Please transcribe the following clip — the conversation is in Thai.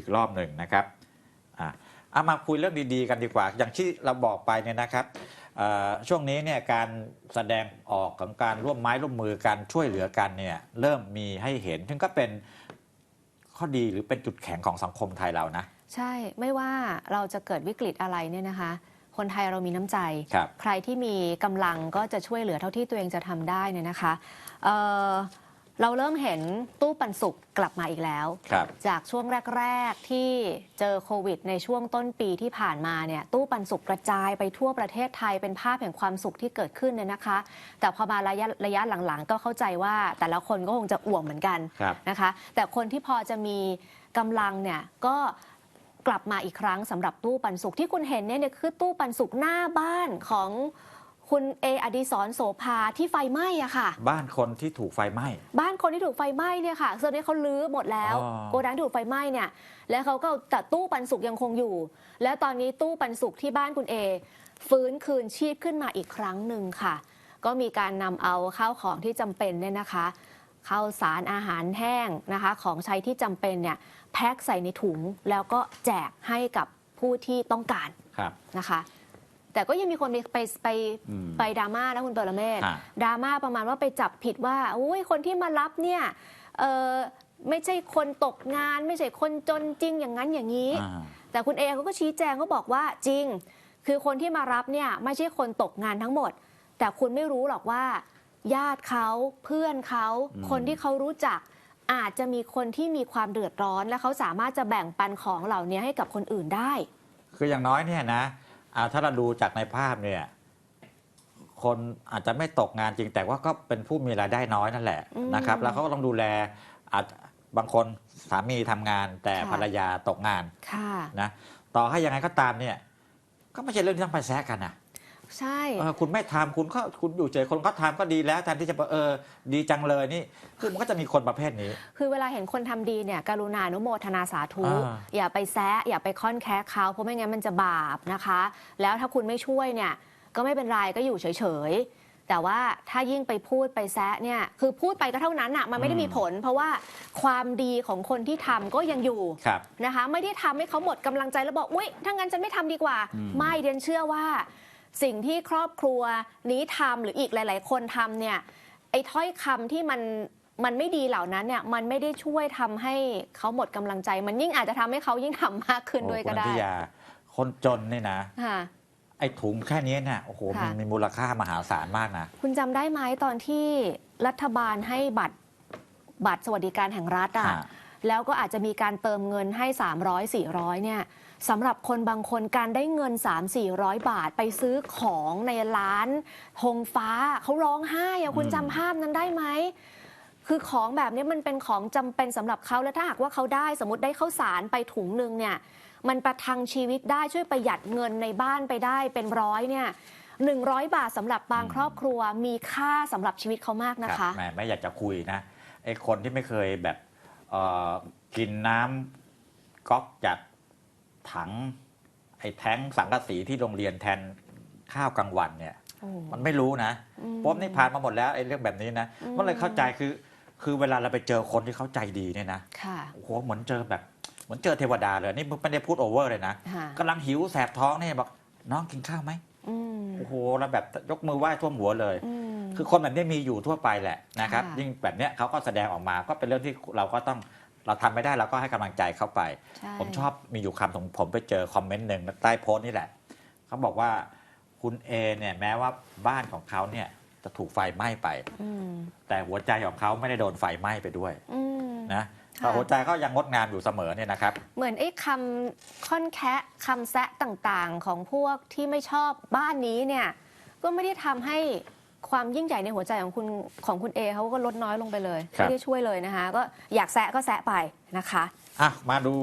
อีกรอบหนึ่งนะครับอะเอามาคุยเรื่องดีๆกันดีกว่า อย่างที่เราบอกไปเนี่ยนะครับเอ่อช่วงนี้เนี่ยการแสดงออกของการร่วมไม้ร่วมมือกันช่วยเหลือกันเนี่ยเริ่มมีให้เห็นซึ่งก็เป็นข้อดีหรือเป็นจุดแข็งของสังคมไทยเรานะ ใช่ไม่ว่าเราจะเกิดวิกฤตอะไรเนี่ยนะคะ คนไทยเรามีน้ำใจครับใครที่มีกำลังก็จะช่วยเหลือเท่าที่ตัวเองจะทำได้เนี่ยนะคะ เอ่อเราเริ่มเห็นตู้ปันสุกกลับมาอีกแล้ว ครับ จากช่วงแรก ๆ ที่เจอโควิด ในช่วงต้นปีที่ผ่านมาเนี่ยตู้ปันสุกกระจายไปทั่วประเทศไทยเป็นภาพแห่งความสุขที่เกิดขึ้นเนี่ยนะคะ แต่พอมาระยะระยะหลังๆ ก็เข้าใจว่าแต่ละคนก็คงจะอ่วมเหมือนกันครับ นะคะ แต่คนที่พอจะมีกำลังเนี่ยก็กลับมาอีกครั้งสำหรับตู้ปันสุกที่คุณเห็นเนี่ยเนี่ยคือตู้ปันสุกหน้าบ้านของ คุณเออดิศรโสภาที่ไฟไหม้อะค่ะ บ้านคนที่ถูกไฟไหม้ บ้านคนที่ถูกไฟไหม้เนี่ยค่ะส่วนนี้เขาลื้อหมดแล้วอ๋อ โกดังที่ถูกไฟไหม้เนี่ย แล้วเขาก็แต่ตู้ปันสุกยังคงอยู่ แล้วตอนนี้ตู้ปันสุกที่บ้านคุณเอ ฟื้นคืนชีพขึ้นมาอีกครั้งหนึ่งค่ะ ก็มีการนำเอาข้าวของที่จำเป็นเนี่ยนะคะข้าวสารอาหารแห้งนะคะ ของใช้ที่จำเป็นเนี่ยแพ็คใส่ในถุงแล้วก็แจกให้กับผู้ที่ต้องการครับ นะคะ แต่ก็ยังมีคนไปไปไปอืมไปดราม่านะคุณปรเมศฮะดราม่าประมาณว่าไปจับผิดว่าอุ้ยคนที่มารับเนี่ยเออไม่ใช่คนตกงาน ไม่ใช่คนจนจริงอย่างนั้นอย่างนี้อ่าแต่คุณเอเขาก็ชี้แจงเขาบอกว่าจริง คือคนที่มารับเนี่ยไม่ใช่คนตกงานทั้งหมด แต่คุณไม่รู้หรอกว่า ญาติเขาเพื่อนเขาอืมคนที่เขารู้จักอาจจะมีคนที่มีความเดือดร้อน และเขาสามารถจะแบ่งปันของเหล่านี้ให้กับคนอื่นได้ คืออย่างน้อยเนี่ยนะ อ่าถ้าเราดูจากในภาพเนี่ยคนอาจจะไม่ตกงานจริงแต่ว่าก็เป็นผู้มีรายได้น้อยนั่นแหละอืมนะครับ แล้วเขาก็ต้องดูแลอาจบางคนสามีทำงานแต่ค่ะภรรยาตกงานค่ะนะต่อให้ยังไงก็ตามเนี่ยก็ไม่ใช่เรื่องที่ต้องไปแซะกันนะ ใช่เออคุณไม่ทำคุณก็คุณอยู่เฉยคนก็ทำก็ดีแล้วแทนที่จะบอกเออดีจังเลยนี่คือมันก็จะมีคนประเภทนี้ คือเวลาเห็นคนทำดีเนี่ยกรุณาอนุโมทนาสาธุ อ่า อย่าไปแซะอย่าไปค่อนแคะเขาเพราะไม่งั้นมันจะบาปนะคะ แล้วถ้าคุณไม่ช่วยเนี่ยก็ไม่เป็นไรก็อยู่เฉยๆ แต่ว่าถ้ายิ่งไปพูดไปแซะเนี่ยคือพูดไปก็เท่านั้นอะมันไม่ได้มีผล เพราะว่าความดีของคนที่ทำก็ยังอยู่ ครับ นะคะไม่ได้ทำให้เขาหมดกำลังใจแล้วบอก อุ้ยถ้างั้นฉันไม่ทำดีกว่าอืมไม่เรียนเชื่อว่า สิ่งที่ครอบครัวนี้ทำหรืออีกหลาย ๆ คนทำเนี่ยไอ้ถ้อยคำที่มันมันไม่ดีเหล่านั้นเนี่ยมันไม่ได้ช่วยทำให้เขาหมดกำลังใจ มันยิ่งอาจจะทำให้เขายิ่งทำมากขึ้นด้วยก็โอ้คุณได้อธิยาคนจนนี่นะค่ะไอ้ถุงแค่นี้เนี่ยโอ้โหค่ะมันมีมูลค่ามหาศาลมากนะ คุณจำได้ไหมตอนที่รัฐบาลให้บัตรบัตรสวัสดิการแห่งรัฐอะฮะ แล้วก็อาจจะมีการเติมเงินให้ 300 400เนี่ยสำหรับคนบางคนการได้เงิน 3 400 บาทไปซื้อของในร้านธงฟ้าเขาร้องไห้อะคุณอืมจำภาพนั้นได้ไหมคือของแบบนี้มันเป็นของจำเป็นสำหรับเขาแล้วถ้าหากว่าเขาได้สมมติได้ข้าวสารไปถุงหนึ่งเนี่ยมันประทังชีวิตได้ช่วยประหยัดเงินในบ้านไปได้เป็นร้อยเนี่ยหนึ่งร้อยบาทสำหรับบางครอบครัวมีค่าสำหรับชีวิตเขามากนะรัคะบแหมไม่อยากจะคุยนะไอ้คนที่ไม่เคยแบบเอ่อ กินน้ำก๊อกจากถัง ไอ้แท้งสังกะสีที่โรงเรียนแทนข้าวกลางวันเนี่ยโอ้มันไม่รู้นะอืมเพราะนี่ผ่านมาหมดแล้วไอ้เรื่องแบบนี้นะอืมมันเลยเข้าใจคือคือเวลาเราไปเจอคนที่เขาใจดีเนี่ยนะค่ะโอ้โหเหมือนเจอแบบเหมือนเจอเทวดาเลยนี่ไม่ได้พูดโอเวอร์เลยนะค่ะกำลังหิวแสบท้องเนี่ยบอกน้องกินข้าวไหมอืมโอ้โหแล้วแบบยกมือไหว้ท่วมหัวเลยอืม คือคนแบบนี้มีอยู่ทั่วไปแหละนะครับ ค่ะยิ่งแบบเนี้ยเขาก็แสดงออกมาก็เป็นเรื่องที่เราก็ต้องเราทำไม่ได้เราก็ให้กำลังใจเข้าไปใช่ผมชอบมีอยู่คำของผมไปเจอคอมเมนต์หนึ่งใต้โพสต์นี่แหละเขาบอกว่าคุณเอเนี่ยแม้ว่าบ้านของเขาเนี่ยจะถูกไฟไหม้ไป อืมแต่หัวใจของเขาไม่ได้โดนไฟไหม้ไปด้วยอืม นะค่ะ แต่หัวใจเขายังงดงามอยู่เสมอเนี่ยนะครับ เหมือนไอ้คำค่อนแคะคำแซะต่างๆ ของพวกที่ไม่ชอบบ้านนี้เนี่ย ก็ไม่ได้ทำให้ ความยิ่งใหญ่ในหัวใจของคุณของคุณเอเขาก็ลดน้อยลงไปเลย ครับ ไม่ได้ช่วยเลยนะคะ ก็อยากแซะก็แซะไปนะคะ อะ มาดู